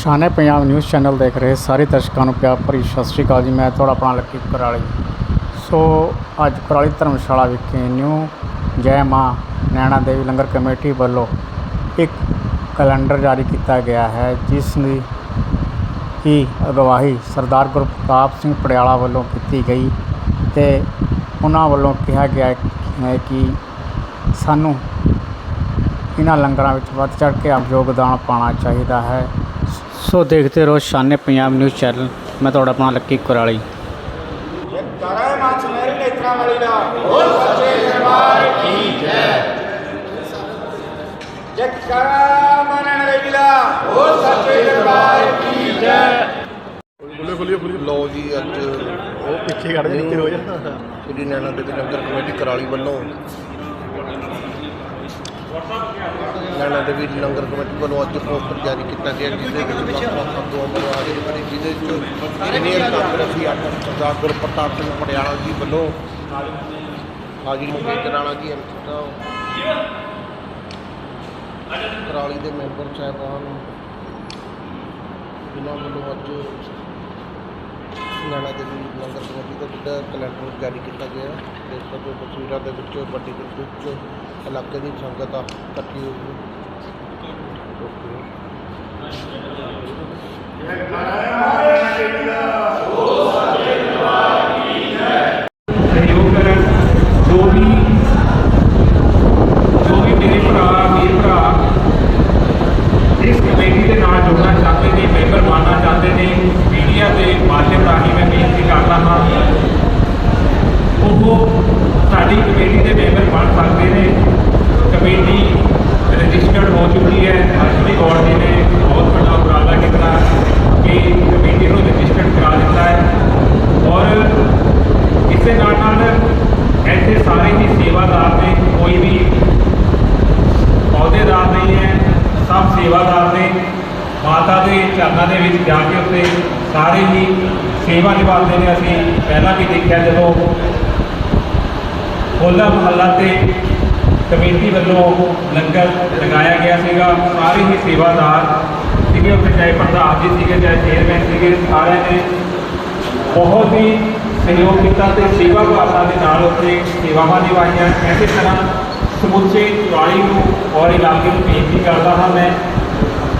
Shane Punjab news channel ਦੇਖ ਰਹੇ ਸਾਰੇ ਦਰਸ਼ਕਾਂ ਨੂੰ ਪਿਆਰ ਭਰੀ ਸਤਿ ਸ਼੍ਰੀ ਅਕਾਲ ਜੀ। ਮੈਂ ਤੁਹਾਡਾ ਆਪਣਾ ਲੱਕੀ ਕੁਰਾਲੀ। ਸੋ ਅੱਜ ਕੁਰਾਲੀ ਧਰਮਸ਼ਾਲਾ ਵਿਖੇ ਨਿਊ ਜੈ ਮਾਂ ਨੈਣਾ ਦੇਵੀ ਲੰਗਰ ਕਮੇਟੀ ਵੱਲੋਂ ਇੱਕ ਕੈਲੰਡਰ ਜਾਰੀ ਕੀਤਾ ਗਿਆ ਹੈ, ਜਿਸ ਦੀ ਹੀ ਅਗਵਾਈ ਸਰਦਾਰ ਗੁਰਪ੍ਰਤਾਪ ਸਿੰਘ ਪੜਿਆਲਾ ਵੱਲੋਂ ਕੀਤੀ ਗਈ ਤੇ ਉਹਨਾਂ ਵੱਲੋਂ ਕਿਹਾ ਗਿਆ ਹੈ ਕਿ ਸਾਨੂੰ ਇਹਨਾਂ ਲੰਗਰਾਂ ਵਿੱਚ ਵੱਧ ਚੜ੍ਹ ਕੇ ਆਪ ਯੋਗਦਾਨ ਪਾਉਣਾ ਚਾਹੀਦਾ ਹੈ। ਸੋ ਦੇਖਦੇ ਰਹੋ ਸ਼ਾਨੇ ਪੰਜਾਬ ਨਿਊਜ਼ ਚੈਨਲ। ਮੈਂ ਤੁਹਾਡਾ ਆਪਣਾ ਲੱਕੀ ਕੁਰਾਲੀ। ਕਰਾਂ ਮਾਂ ਸੁਨਹਿਰੀ ਨੇਤਰਾਂ ਵਾਲੀ ਦਾ ਹੋ ਸੱਚੇ ਦਰਬਾਰ ਕੀ ਜੈ। ਜੈ ਕਰਾਂ ਦੇਵੀ ਦਾ ਹੋ ਸੱਚੇ ਦਰਬਾਰ ਕੀ ਜੈ। ਖੁੱਲੇ ਖੁੱਲੇ ਖੁੱਲੇ। ਲੋ ਜੀ ਅੱਜ ਉਹ ਪਿੱਛੇ ਖੜ ਜਾ, ਨੀਚੇ ਹੋ ਜਾ। ਸ੍ਰੀ ਨੈਣਾ ਦੇਵੀ ਲੰਗਰ ਕਮੇਟੀ ਕਰਾਲੀ ਵੱਲੋਂ ਨੈਣਾ ਦੇਵੀ ਲੰਗਰ ਕਮੇਟੀ ਵੱਲੋਂ ਅੱਜ ਪੋਸਟਰ ਜਾਰੀ ਕੀਤਾ ਗਿਆ ਜਿਹਦੇ ਵਿੱਚ ਵੱਖ-ਵੱਖ ਦੋ ਅਮਰ ਬਣੇ ਜਿਹਦੇ ਵਿੱਚ ਸੀਨੀਅਰ ਕਾਂਗਰਸੀ ਆਗੂ ਸਰਦਾਰ ਗੁਰਪ੍ਰਤਾਪ ਸਿੰਘ ਪਟਿਆਲਾ ਜੀ ਵੱਲੋਂ ਹਾਜੀ ਮੁਕੇਸ਼ ਰਾਣਾ ਜੀ ਐਮਸੀ ਸਾਹਿਬ ਕਰਾਲੀ ਦੇ ਮੈਂਬਰ ਸਾਹਿਬਾਨ ਜਿਨ੍ਹਾਂ ਵੱਲੋਂ ਅੱਜ ਨੈਣਾ ਦੇਵੀ ਲੰਗਰ ਕਮੇਟੀ ਦਾ ਜਿਹੜਾ ਕੈਲੰਡਰ ਜਾਰੀ ਕੀਤਾ ਗਿਆ ਹੈ ਇਸ ਤੋਂ ਤਸਵੀਰਾਂ ਦੇ ਵਿੱਚ ਵੱਡੀ ਗਿਣਤੀ ਵਿੱਚ ਇਲਾਕੇ ਦੀ ਸੰਗਤ ਆ ਇਕੱਠੀ ਹੋਈ ਸਹਿਯੋਗ ਕਰਨ ਜੋ ਵੀ ਜੋ ਵੀ ਮੇਰੇ ਭਰਾ ਮੇਰੇ ਭਰਾ ਇਸ ਕਮੇਟੀ ਦੇ ਨਾਲ ਜੁੜਨਾ ਚਾਹੁੰਦੇ ਨੇ ਮੈਂਬਰ ਬਣਨਾ ਚਾਹੁੰਦੇ ਨੇ ਮੀਡੀਆ ਦੇ ਮਾਧਿਅਮ ਰਾਹੀਂ ਬੇਨਤੀ ਕਰਦਾ ਹਾਂ ਉਹ ਸਾਡੀ ਕਮੇਟੀ ਦੇ ਮੈਂਬਰ ਬਣ ਸਕਦੇ ਨੇ ਕਮੇਟੀ ਰਜਿਸਟਰਡ ਹੋ ਚੁੱਕੀ ਹੈ ਅਸ਼ਵਨੀ ਗੌੜ ਜੀ ਨੇ ਬਹੁਤ ਵੱਡਾ ਉਪਰਾਲਾ ਕੀਤਾ ਕਿ ਕਮੇਟੀ ਨੂੰ ਰਜਿਸਟਰਡ ਕਰਾ ਦਿੱਤਾ ਹੈ ਔਰ ਇਸੇ ਨਾਲ ਨਾਲ ਇੱਥੇ ਸਾਰੇ ਹੀ ਸੇਵਾਦਾਰ ਨੇ ਕੋਈ ਵੀ ਅਹੁਦੇਦਾਰ ਨਹੀਂ ਹੈ ਸਭ ਸੇਵਾਦਾਰ ਨੇ ਮਾਤਾ ਦੇ ਚਰਨਾਂ ਦੇ ਵਿੱਚ ਜਾ ਕੇ ਉੱਤੇ ਸਾਰੇ ਹੀ ਸੇਵਾ ਨਿਭਾਉਂਦੇ ਨੇ ਅਸੀਂ ਪਹਿਲਾਂ ਵੀ ਦੇਖਿਆ ਜਦੋਂ ਹੋਲਾ ਮਹੱਲਾ ਤੇ ਕਮੇਟੀ ਵੱਲੋਂ ਲੰਗਰ ਲਗਾਇਆ ਗਿਆ ਸੀਗਾ, ਸਾਰੇ ਹੀ ਸੇਵਾਦਾਰ ਸੀਗੇ, ਉੱਥੇ ਚਾਹੇ ਪ੍ਰਧਾਨ ਜੀ ਸੀਗੇ, ਚਾਹੇ ਚੇਅਰਮੈਨ ਸੀਗੇ ਸਾਰਿਆਂ ਨੇ ਬਹੁਤ ਹੀ ਸਹਿਯੋਗ ਕੀਤਾ ਤੇ ਸੇਵਾ ਭਾਵਨਾ ਦੇ ਨਾਲ ਉੱਥੇ ਸੇਵਾਵਾਂ ਨਿਭਾਈਆਂ। ਇਸੇ ਤਰ੍ਹਾਂ ਸਮੁੱਚੇ ਕੁਰਾਲੀ ਨੂੰ ਔਰ ਇਲਾਕੇ ਨੂੰ ਬੇਨਤੀ ਕਰਦਾ ਹਾਂ ਮੈਂ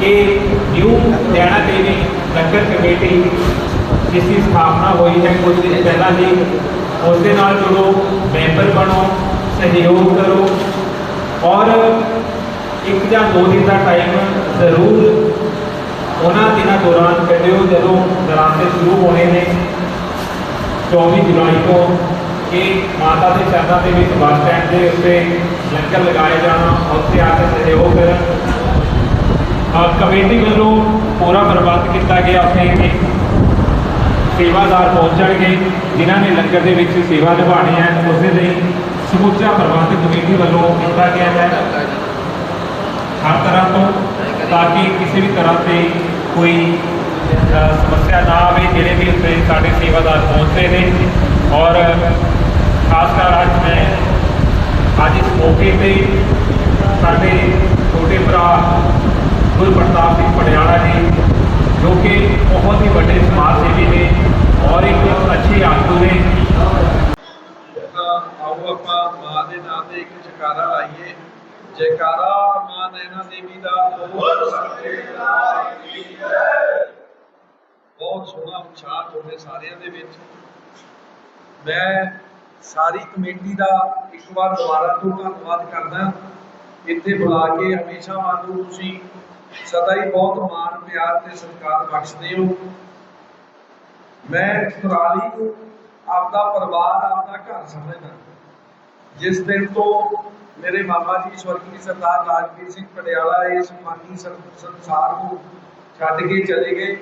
ਕਿ ਨਿਊ ਨੈਣਾ ਦੇਵੀ ਲੰਗਰ ਕਮੇਟੀ ਜਿਸ ਦੀ ਸਥਾਪਨਾ ਹੋਈ ਹੈ ਕੁਝ ਦਿਨ ਪਹਿਲਾਂ ਹੀ ਉਸ ਦੇ ਨਾਲ ਜੁੜੋ, ਮੈਂਬਰ ਬਣੋ, ਸਹਿਯੋਗ ਕਰੋ ਔਰ ਇੱਕ ਜਾਂ ਦੋ ਦਿਨ ਦਾ ਟਾਈਮ ਜ਼ਰੂਰ ਉਹਨਾਂ ਦਿਨਾਂ ਦੌਰਾਨ ਕੱਢਿਓ ਜਦੋਂ ਦਰਾਂਤੇ ਸ਼ੁਰੂ ਹੋਣੇ ਨੇ। 24 ਜੁਲਾਈ ਤੋਂ ਇਹ ਮਾਤਾ ਦੇ ਚਰਨਾਂ ਦੇ ਵਿੱਚ ਬੱਸ ਸਟੈਂਡ ਦੇ ਉੱਤੇ ਲੰਗਰ ਲਗਾਏ ਜਾਣਾ, ਉੱਥੇ ਆ ਕੇ ਸਹਿਯੋਗ ਕਰਨ। ਅਹ ਕਮੇਟੀ ਵੱਲੋਂ ਪੂਰਾ ਪ੍ਰਬੰਧ ਕੀਤਾ ਗਿਆ ਉੱਥੇ। ਕਿ ਸੇਵਾਦਾਰ ਪਹੁੰਚਣਗੇ ਜਿਨ੍ਹਾਂ ਨੇ ਲੰਗਰ ਦੇ ਵਿੱਚ ਸੇਵਾ ਨਿਭਾਉਣੀ ਹੈ ਉਸ ਦੇ ਲਈ ਸਮੁੱਚਾ ਪ੍ਰਬੰਧ ਕਮੇਟੀ ਵੱਲੋਂ ਕੀਤਾ ਗਿਆ ਹੈ। ਹਰ ਤਰ੍ਹਾਂ ਤੋਂ ਤਾਂ ਕਿ ਕਿਸੇ ਵੀ ਤਰ੍ਹਾਂ ਤੇ ਕੋਈ ਸਮੱਸਿਆ ਨਾ ਆਵੇ, ਜਿਹੜੇ ਵੀ ਉੱਤੇ ਸਾਡੇ ਸੇਵਾਦਾਰ ਪਹੁੰਚਦੇ ਨੇ। ਔਰ ਖਾਸ ਕਰ ਅੱਜ ਮੈਂ ਅੱਜ ਇਸ ਮੌਕੇ ਤੇ ਸਾਡੇ ਛੋਟੇ ਭਰਾ ਗੁਰਪ੍ਰਤਾਪ ਸਿੰਘ ਪਟਿਆਲਾ ਜੀ ਜੋ ਕਿ ਬਹੁਤ ਹੀ ਵੱਡੇ ਸਮਾਜ ਸੇਵੀ ਨੇ ਔਰ ਇੱਕ ਅੱਛੇ ਆਗੂ ਨੇ। ਆਓ ਆਪਾਂ ਮਾਂ ਦੇ ਨਾਂ ਤੇ ਇੱਕ ਜੈਕਾਰਾ ਲਾਈਏ। ਜੈਕਾਰਾ ਮਾਂ ਨੈਣਾ ਦੇਵੀ ਦਾ ਬਹੁਤ ਸੋਹਣਾ ਉਤਸ਼ਾਹ ਤੁਹਾਡੇ ਸਾਰਿਆਂ ਦੇ ਵਿੱਚ। ਮੈਂ ਸਾਰੀ ਕਮੇਟੀ ਦਾ ਇੱਕ ਵਾਰ ਦੁਬਾਰਾ ਤੋਂ ਧੰਨਵਾਦ ਕਰਦਾ। ਇੱਥੇ ਬੁਲਾ ਕੇ ਹਮੇਸ਼ਾ ਵਾਂਗੂ ਤੁਸੀਂ ਸਦਾ ਹੀ ਬਹੁਤ ਮਾਣ ਪਿਆਰ ਤੇ ਸਤਿਕਾਰ ਬਖਸ਼ਦੇ ਹੋ ਮੈਂ ਕੁਰਾਲੀ ਨੂੰ ਆਪਦਾ ਪਰਿਵਾਰ ਆਪਦਾ ਘਰ ਸਮਝਦਾ ਜਿਸ ਦਿਨ ਤੋਂ ਮੇਰੇ ਮਾਮਾ ਜੀ ਸਵਰਗੀ ਸਰਦਾਰ ਰਾਜਵੀਰ ਸਿੰਘ ਪਟਿਆਲਾ ਇਸ ਮਾਨੀ ਸੰ- ਸੰਸਾਰ ਨੂੰ ਛੱਡ ਕੇ ਚਲੇ ਗਏ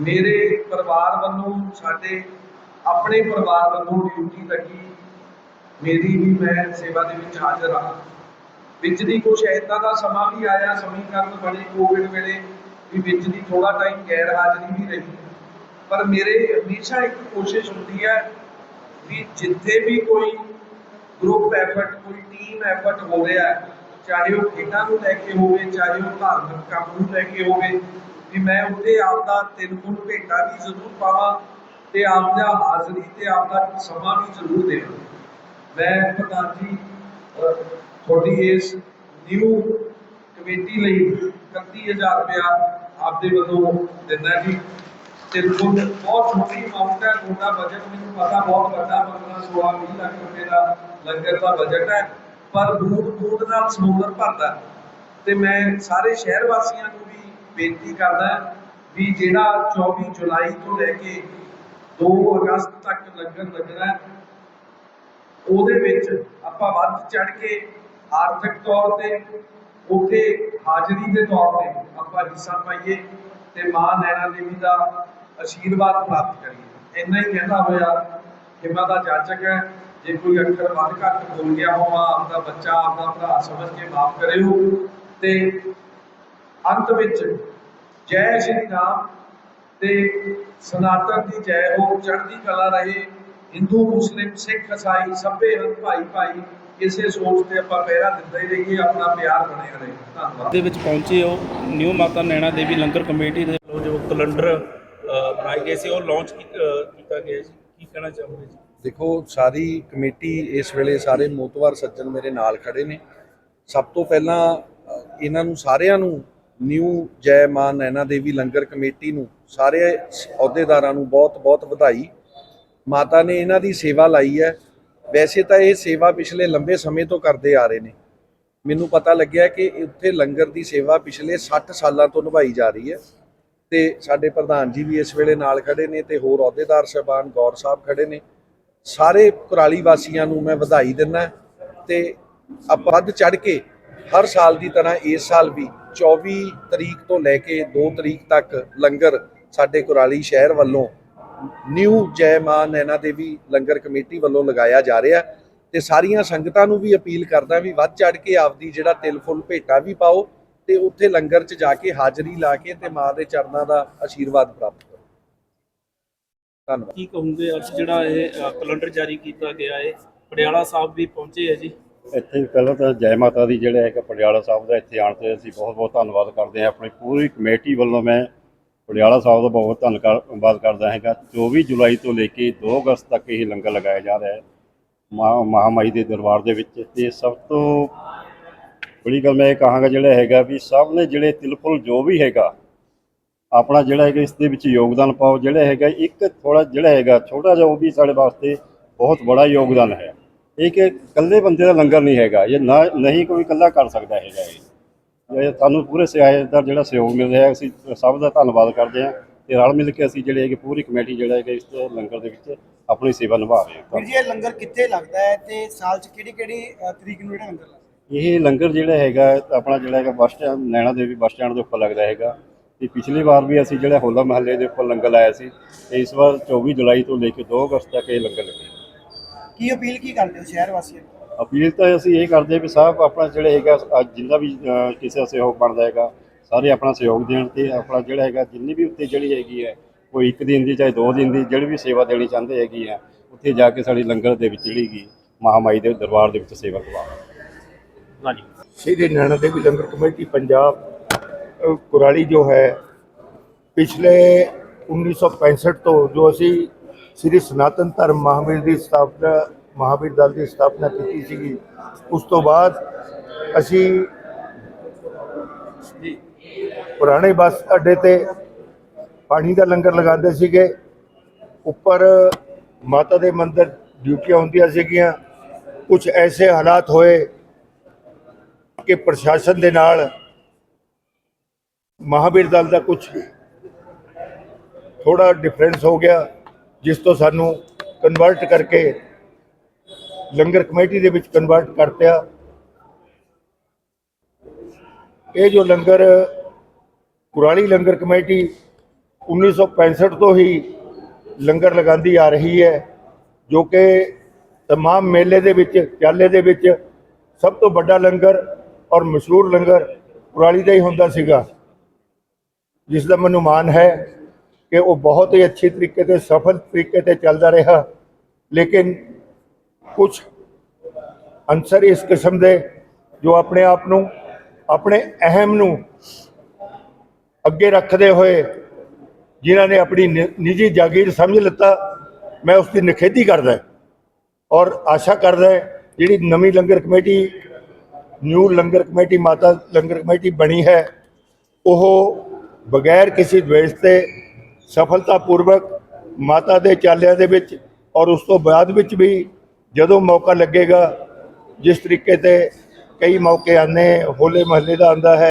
ਮੇਰੇ ਪਰਿਵਾਰ ਵੱਲੋਂ ਸਾਡੇ ਆਪਣੇ ਪਰਿਵਾਰ ਵੱਲੋਂ ਡਿਊਟੀ ਲੱਗੀ ਮੇਰੀ ਵੀ ਮੈਂ ਸੇਵਾ ਦੇ ਵਿੱਚ ਹਾਜ਼ਰ ਹਾਂ ਵਿੱਚ ਦੀ ਕੁਝ ਏਦਾਂ ਦਾ ਸਮਾਂ ਵੀ ਆਇਆ ਸਮੀਕਰਨ ਬਣੇ ਕੋਵਿਡ ਵੇਲੇ ਵੀ ਵਿੱਚ ਦੀ ਥੋੜਾ ਟਾਈਮ ਗੈਰ ਹਾਜ਼ਰੀ ਵੀ ਰਹੀ। ਪਰ ਮੇਰੇ ਹਮੇਸ਼ਾ ਇੱਕ ਕੋਸ਼ਿਸ਼ ਹੁੰਦੀ ਹੈ ਵੀ ਜਿੱਥੇ ਵੀ ਕੋਈ ਗਰੁੱਪ ਐਫਰਟ ਕੋਈ ਟੀਮ ਐਫਰਟ ਹੋ ਰਿਹਾ ਹੈ, ਚਾਹੇ ਉਹ ਖੇਡਾਂ ਨੂੰ ਲੈ ਕੇ ਹੋਵੇ, ਚਾਹੇ ਉਹ ਧਾਰਮਿਕ ਕੰਮ ਨੂੰ ਲੈ ਕੇ ਹੋਵੇ, ਵੀ ਮੈਂ ਉੱਥੇ ਆਪਦਾ ਤਿੰਨ ਗੁਣ ਭੇਟਾ ਵੀ ਜ਼ਰੂਰ ਪਾਵਾਂ ਤੇ ਆਪਦਾ ਹਾਜ਼ਰੀ ਤੇ ਆਪਦਾ ਸਮਾਂ ਵੀ ਜ਼ਰੂਰ ਦੇਵਾਂ। ਮੈਂ ਪ੍ਰਧਾਨ ਜੀ ਤੁਹਾਡੀ ਇਸ ਨਿਊ ਕਮੇਟੀ ਲਈ 31000 ਰੁਪਇਆ ਆਪਦੇ ਵੱਲੋਂ ਦਿੰਦਾ ਜੀ। ਤੇ ਤੁਹਾਨੂੰ ਬਹੁਤ ਛੋਟੀ ਅਮਾਉਂਟ ਹੈ, ਤੁਹਾਡਾ ਬਜਟ ਮੈਨੂੰ ਪਤਾ, ਬਹੁਤ ਵੱਡਾ 15 16 20 ਲੱਖ ਰੁਪਏ ਦਾ ਲੰਗਰ ਦਾ ਬਜਟ ਹੈ, ਪਰ ਬੂਟ ਬੂਟ ਨਾਲ ਸਮੁੰਦਰ ਭਰਦਾ ਤੇ ਮੈਂ ਸਾਰੇ ਸ਼ਹਿਰ ਵਾਸੀਆਂ ਨੂੰ ਵੀ ਬੇਨਤੀ ਕਰਦਾ ਵੀ ਜਿਹੜਾ 24 ਜੁਲਾਈ ਤੋਂ ਲੈ ਕੇ 2 ਅਗਸਤ ਤੱਕ ਲੰਗਰ ਲੱਗਣਾ ਉਹਦੇ ਵਿੱਚ ਆਪਾਂ ਵੱਧ ਚੜ ਕੇ ਆਰਥਿਕ ਤੌਰ ਤੇ ਉੱਥੇ ਹਾਜ਼ਰੀ ਦੇ ਤੌਰ ਤੇ ਆਪਾਂ ਹਿੱਸਾ ਪਾਈਏ ਤੇ ਮਾਂ ਨੈਣਾ ਦੇਵੀ ਦਾ ਆਸ਼ੀਰਵਾਦ ਪ੍ਰਾਪਤ ਕਰੀਏ। ਇੰਨਾ ਹੀ ਕਹਿੰਦਾ ਹੋਇਆ ਹਿਮਾ ਦਾ ਜਾਚਕ ਹੈ, ਜੇ ਕੋਈ ਅੱਖਰ ਵੱਧ ਘੱਟ ਬੋਲ ਗਿਆ ਹੋਵਾ ਆਪਦਾ ਬੱਚਾ, ਆਪਦਾ ਭਰਾ ਸਮਝ ਕੇ ਮਾਫ ਕਰਿਓ। ਤੇ ਅੰਤ ਵਿੱਚ ਜੈ ਸ਼੍ਰੀ ਰਾਮ ਤੇ ਸਨਾਤਨ ਦੀ ਜੈ ਹੋ ਚੜ੍ਹਦੀ ਕਲਾ ਰਹੇ, ਹਿੰਦੂ, ਮੁਸਲਿਮ, ਸਿੱਖ ਇਸਾਈ ਸਭੇ ਹਨ ਭਾਈ ਭਾਈ ਇਸੇ ਸੋਚ ਤੇ ਆਪਾਂ ਪਹਿਰਾ ਦਿੰਦੇ ਹੀ ਰਹੀਏ ਆਪਣਾ ਪਿਆਰ ਬਣਿਆ ਰਹੇ। ਧੰਨਵਾਦ। ਦੇ ਵਿੱਚ ਪਹੁੰਚੇ ਹੋ ਨਿਊ ਮਾਤਾ ਨੈਣਾ ਦੇਵੀ ਲੰਗਰ ਕਮੇਟੀ ਦੇ ਵੱਲੋਂ ਜੋ ਕੈਲੰਡਰ ਬਣਾਏ ਗਏ ਸੀ ਉਹ ਲਾਂਚ ਕੀਤਾ ਗਿਆ ਸੀ ਕੀ ਕਹਿਣਾ ਚਾਹੋਗੇ ਜੀ? ਦੇਖੋ ਸਾਰੀ ਕਮੇਟੀ ਇਸ ਵੇਲੇ ਸਾਰੇ ਮੋਤਵਾਰ ਸੱਜਣ ਮੇਰੇ ਨਾਲ ਖੜੇ ਨੇ। ਸਭ ਤੋਂ ਪਹਿਲਾਂ ਇਹਨਾਂ ਨੂੰ ਸਾਰਿਆਂ ਨੂੰ ਨਿਊ ਜੈ ਮਾਂ ਨੈਣਾ ਦੇਵੀ ਲੰਗਰ ਕਮੇਟੀ ਨੂੰ ਸਾਰੇ ਅਹੁਦੇਦਾਰਾਂ ਨੂੰ ਬਹੁਤ-ਬਹੁਤ ਵਧਾਈ। ਮਾਤਾ ਨੇ ਇਹਨਾਂ ਦੀ ਸੇਵਾ ਲਾਈ ਹੈ। ਵੈਸੇ ਤਾਂ ਇਹ ਸੇਵਾ ਪਿਛਲੇ ਲੰਬੇ ਸਮੇਂ ਤੋਂ ਕਰਦੇ ਆ ਰਹੇ ਨੇ। ਮੈਨੂੰ ਪਤਾ ਲੱਗਿਆ ਕਿ ਉੱਥੇ ਲੰਗਰ ਦੀ ਸੇਵਾ ਪਿਛਲੇ 60 ਸਾਲਾਂ ਤੋਂ ਨਿਭਾਈ ਜਾ ਰਹੀ ਹੈ ਤੇ ਸਾਡੇ ਪ੍ਰਧਾਨ ਜੀ ਵੀ ਇਸ ਵੇਲੇ ਨਾਲ ਖੜੇ ਨੇ ਤੇ ਹੋਰ ਅਹੁਦੇਦਾਰ ਸਾਹਿਬਾਨ ਗੌਰ ਸਾਹਿਬ ਖੜੇ ਨੇ। ਸਾਰੇ ਕੁਰਾਲੀ ਵਾਸੀਆਂ ਨੂੰ ਮੈਂ ਵਧਾਈ ਦਿੰਦਾ ਤੇ ਆਪਾਂ ਵੱਧ ਚੜ ਕੇ ਹਰ ਸਾਲ ਦੀ ਤਰ੍ਹਾਂ ਇਸ ਸਾਲ ਵੀ 24 ਤਰੀਕ ਤੋਂ ਲੈ ਕੇ 2 ਤਰੀਕ ਤੱਕ ਲੰਗਰ ਸਾਡੇ ਕੁਰਾਲੀ ਸ਼ਹਿਰ ਵੱਲੋਂ ਨਿਊ ਜੈ ਮਾਂ ਨੈਣਾ ਦੇਵੀ ਲੰਗਰ ਕਮੇਟੀ ਵੱਲੋਂ ਲਗਾਇਆ ਜਾ ਰਿਹਾ ਤੇ ਸਾਰੀਆਂ ਸੰਗਤਾਂ ਨੂੰ ਵੀ ਅਪੀਲ ਕਰਦਾ ਵੀ ਵੱਧ ਚੜ ਕੇ ਆਪਦੀ ਜਿਹੜਾ ਤਿਲ ਫੁੱਲ ਭੇਟਾ ਵੀ ਪਾਓ ਤੇ ਉੱਥੇ ਲੰਗਰ 'ਚ ਜਾ ਕੇ ਹਾਜ਼ਰੀ ਲਾ ਕੇ ਤੇ ਮਾਂ ਦੇ ਚਰਨਾਂ ਦਾ ਆਸ਼ੀਰਵਾਦ ਪ੍ਰਾਪਤ ਕਰੋ। ਧੰਨਵਾਦ। ਕੀ ਕਹੋਗੇ ਅੱਜ ਜਿਹੜਾ ਇਹ ਕੈਲੰਡਰ ਜਾਰੀ ਕੀਤਾ ਗਿਆ ਹੈ ਪਟਿਆਲਾ ਸਾਹਿਬ ਵੀ ਪਹੁੰਚੇ ਹੈ ਜੀ? ਇੱਥੇ ਪਹਿਲਾਂ ਤਾਂ ਜੈ ਮਾਤਾ ਦੀ ਜਿਹੜਾ ਹੈਗਾ ਪਟਿਆਲਾ ਸਾਹਿਬ ਦਾ ਇੱਥੇ ਆਉਣ ਤੇ ਅਸੀਂ ਬਹੁਤ ਬਹੁਤ ਧੰਨਵਾਦ ਕਰਦੇ ਹਾਂ। ਆਪਣੀ ਪੂਰੀ ਕਮੇਟੀ ਵੱਲੋਂ ਮੈਂ ਪਟਿਆਲਾ ਸਾਹਿਬ ਦਾ ਬਹੁਤ ਧੰਨਵਾਦ ਕਰਦਾ ਹੈਗਾ। 24 ਜੁਲਾਈ ਤੋਂ ਲੈ ਕੇ 2 ਅਗਸਤ ਤੱਕ ਇਹ ਲੰਗਰ ਲਗਾਇਆ ਜਾ ਰਿਹਾ ਹੈ ਮਹਾ ਮਹਾਮਾਈ ਦੇ ਦਰਬਾਰ ਦੇ ਵਿੱਚ। ਤੇ ਸਭ ਤੋਂ ਬੜੀ ਗੱਲ ਮੈਂ ਇਹ ਕਹਾਂਗਾ ਜਿਹੜਾ ਹੈਗਾ ਵੀ ਸਭ ਨੇ ਜਿਹੜੇ ਤਿਲਫੁਲ ਜੋ ਵੀ ਹੈਗਾ, ਆਪਣਾ ਜਿਹੜਾ ਹੈਗਾ ਇਸ ਦੇ ਵਿੱਚ ਯੋਗਦਾਨ ਪਾਓ। ਜਿਹੜਾ ਹੈਗਾ ਇੱਕ ਥੋੜਾ ਜਿਹੜਾ ਹੈਗਾ, ਛੋਟਾ ਜਿਹਾ ਉਹ ਵੀ ਸਾਡੇ ਵਾਸਤੇ ਬਹੁਤ ਬੜਾ ਯੋਗਦਾਨ ਹੈ। ਇਹ ਕਿ ਇਕੱਲੇ ਬੰਦੇ ਦਾ ਲੰਗਰ ਨਹੀਂ ਹੈਗਾ, ਇਹ ਨਾ ਨਹੀਂ ਕੋਈ ਇਕੱਲਾ ਕਰ ਸਕਦਾ ਹੈਗਾ ਇਹ। ਇਹ ਸਾਨੂੰ ਪੂਰੇ ਸਿਆਇਤ ਦਾ ਜਿਹੜਾ ਸਹਿਯੋਗ ਮਿਲ ਰਿਹਾ ਅਸੀਂ ਸਭ ਦਾ ਧੰਨਵਾਦ ਕਰਦੇ ਹਾਂ ਤੇ ਰਲ ਮਿਲ ਕੇ ਅਸੀਂ ਜਿਹੜੇ ਹੈਗੇ ਪੂਰੀ ਕਮੇਟੀ ਜਿਹੜਾ ਹੈਗਾ ਇਸ ਲੰਗਰ ਦੇ ਵਿੱਚ ਆਪਣੀ ਸੇਵਾ ਨਿਭਾ ਰਹੇ ਹਾਂ। ਵੀਰ ਜੀ ਇਹ ਲੰਗਰ ਕਿੱਥੇ ਲੱਗਦਾ ਹੈ ਤੇ ਸਾਲ ਚ ਕਿਹੜੀ ਕਿਹੜੀ ਤਰੀਕ ਨੂੰ ਜਿਹੜਾ ਲੰਗਰ ਲੱਗਦਾ? ਹੈ? ਇਹ ਲੰਗਰ ਜਿਹੜਾ ਹੈਗਾ ਆਪਣਾ ਜਿਹੜਾ ਹੈਗਾ bus stand Naina Devi bus stand ਦੇ ਉੱਪਰ ਲੱਗਦਾ ਹੈਗਾ। ਤੇ ਪਿਛਲੀ ਵਾਰ ਵੀ ਅਸੀਂ ਜਿਹੜਾ ਹੋਲਾ ਮਹੱਲੇ ਦੇ ਉੱਪਰ ਲੰਗਰ ਲਾਇਆ ਸੀ ਤੇ ਇਸ ਵਾਰ 24 ਜੁਲਾਈ ਤੋਂ ਲੈ ਕੇ 2 ਅਗਸਤ ਤੱਕ ਇਹ ਲੰਗਰ ਲੱਗੇਗਾ। ਕੀ ਅਪੀਲ ਕੀ ਕਰਦੇ ਹੋ ਸ਼ਹਿਰ ਵਾਸੀਆਂ ਨੂੰ? ਅਪੀਲ ਤਾਂ ਅਸੀਂ ਇਹ ਕਰਦੇ ਵੀ ਸਾਹਿਬ ਆਪਣਾ ਜਿਹੜਾ ਹੈਗਾ ਅੱਜ ਜਿੰਨਾ ਵੀ ਕਿਸੇ ਦਾ ਸਹਿਯੋਗ ਬਣਦਾ ਹੈਗਾ ਸਾਰੇ ਆਪਣਾ ਸਹਿਯੋਗ ਦੇਣ ਤੇ ਆਪਣਾ ਜਿਹੜਾ ਹੈਗਾ ਜਿੰਨੀ ਵੀ ਉੱਤੇ ਜਿਹੜੀ ਹੈਗੀ ਹੈ ਕੋਈ ਇੱਕ ਦਿਨ ਦੀ ਚਾਹੇ ਦੋ ਦਿਨ ਦੀ ਜਿਹੜੀ ਵੀ ਸੇਵਾ ਦੇਣੀ ਚਾਹੁੰਦੇ ਹੈਗੀ ਹੈ ਉੱਥੇ ਜਾ ਕੇ ਸਾਡੀ ਲੰਗਰ ਦੇ ਵਿੱਚ ਜਿਹੜੀ ਹੈਗੀ ਮਹਾਮਾਈ ਦੇ ਦਰਬਾਰ ਦੇ ਵਿੱਚ ਸੇਵਾ ਕਰਵਾਓ ਹਾਂਜੀ। ਸ਼੍ਰੀ ਨੈਣਾ ਦੇਵੀ ਲੰਗਰ ਕਮੇਟੀ ਪੰਜਾਬ ਅ, ਕੁਰਾਲੀ ਜੋ ਹੈ ਪਿਛਲੇ 1965 ਤੋਂ ਜੋ ਅਸੀਂ ਸ੍ਰੀ ਸਨਾਤਨ ਧਰਮ ਮਹਾਵੀਰ ਦੀ ਸਥਾਪਨਾ ਮਹਾਵੀਰ ਦਲ ਦੀ ਸਥਾਪਨਾ ਕੀਤੀ ਸੀਗੀ। ਉਸ ਤੋਂ ਬਾਅਦ ਅਸੀਂ ਪੁਰਾਣੇ ਬੱਸ ਅੱਡੇ ਤੇ ਪਾਣੀ ਦਾ ਲੰਗਰ ਲਗਾਉਂਦੇ ਸੀਗੇ। ਉੱਪਰ ਮਾਤਾ ਦੇ ਮੰਦਿਰ ਡਿਊਟੀਆਂ ਹੁੰਦੀਆਂ ਸੀਗੀਆਂ। ਕੁਝ ਐਸੇ ਹਾਲਾਤ ਹੋਏ ਕਿ ਪ੍ਰਸ਼ਾਸਨ ਦੇ ਨਾਲ ਮਹਾਵੀਰ ਦਲ ਦਾ ਕੁਝ ਥੋੜਾ ਡਿਫਰੈਂਸ ਹੋ ਗਿਆ, ਜਿਸ ਤੋਂ ਸਾਨੂੰ ਕਨਵਰਟ ਕਰਕੇ ਲੰਗਰ ਕਮੇਟੀ ਦੇ ਵਿੱਚ ਕਨਵਰਟ ਕਰਤਿਆ। ਇਹ ਜੋ ਲੰਗਰ ਕੁਰਾਲੀ ਲੰਗਰ ਕਮੇਟੀ 1965 ਤੋਂ ਹੀ ਲੰਗਰ ਲਗਾਉਂਦੀ ਆ ਰਹੀ ਹੈ, ਜੋ ਕਿ ਤਮਾਮ ਮੇਲੇ ਦੇ ਵਿੱਚ ਚਾਲੇ ਦੇ ਵਿੱਚ ਸਭ ਤੋਂ ਵੱਡਾ ਲੰਗਰ ਔਰ ਮਸ਼ਹੂਰ ਲੰਗਰ ਕੁਰਾਲੀ ਦਾ ਹੀ ਹੁੰਦਾ ਸੀਗਾ। ਜਿਸ ਦਾ ਮੈਨੂੰ ਮਾਣ ਹੈ ਕਿ ਉਹ ਬਹੁਤ ਹੀ ਅੱਛੇ ਤਰੀਕੇ ਤੇ, ਸਫਲ ਤਰੀਕੇ ਤੇ ਚੱਲਦਾ ਰਿਹਾ। ਲੇਕਿਨ ਕੁਝ ਅੰਸਰ ਇਸ ਕਿਸਮ ਦੇ ਜੋ ਆਪਣੇ ਆਪ ਨੂੰ, ਆਪਣੇ ਅਹਿਮ ਨੂੰ ਅੱਗੇ ਰੱਖਦੇ ਹੋਏ ਜਿਨ੍ਹਾਂ ਨੇ ਆਪਣੀ ਨਿ- ਨਿੱਜੀ ਜਾਗੀਰ ਸਮਝ ਲਿੱਤਾ, ਮੈਂ ਉਸ ਦੀ ਨਿਖੇਧੀ ਕਰਦਾ ਔਰ ਆਸ਼ਾ ਕਰਦਾ ਜਿਹੜੀ ਨਵੀਂ langar committee new langar committee, Mata langar committee ਬਣੀ ਹੈ, ਉਹ ਬਗੈਰ ਕਿਸੇ ਦਵੇਸ਼ ਤੇ ਸਫਲਤਾਪੂਰਵਕ ਮਾਤਾ ਦੇ ਚਾਲਿਆਂ ਦੇ ਵਿੱਚ ਔਰ ਉਸ ਤੋਂ ਬਾਅਦ ਵਿੱਚ ਵੀ ਜਦੋਂ ਮੌਕਾ ਲੱਗੇਗਾ ਜਿਸ ਤਰੀਕੇ ਤੇ ਕਈ ਮੌਕੇ ਆਨੇ ਹੋਲੇ ਮਹੱਲੇ ਦਾ ਆਂਦਾ ਹੈ।